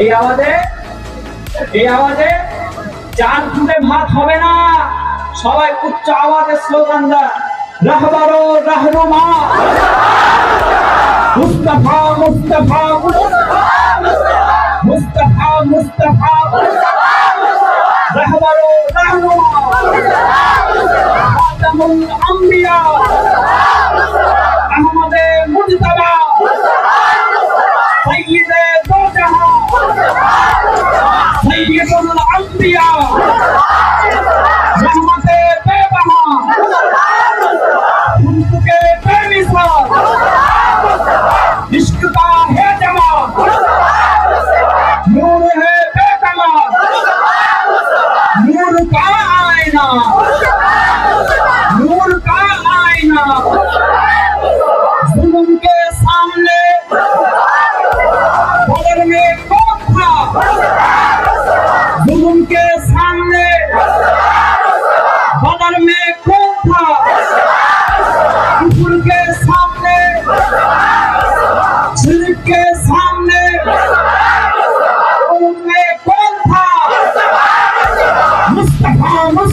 এই আওয়াজে এই আওয়াজে চার ফুটে ভাত হবে না। সবাই উচ্চ আওয়াজে স্লোগান দেন, রাহবার রাহনুমা। মুস্তফা মুস্তফা, মুস্তাফা মুস্তাফা। রাহবার রাহনুমা। খাতামুল আমবিয়া। 陈医生早上好陈医生是哪里的呀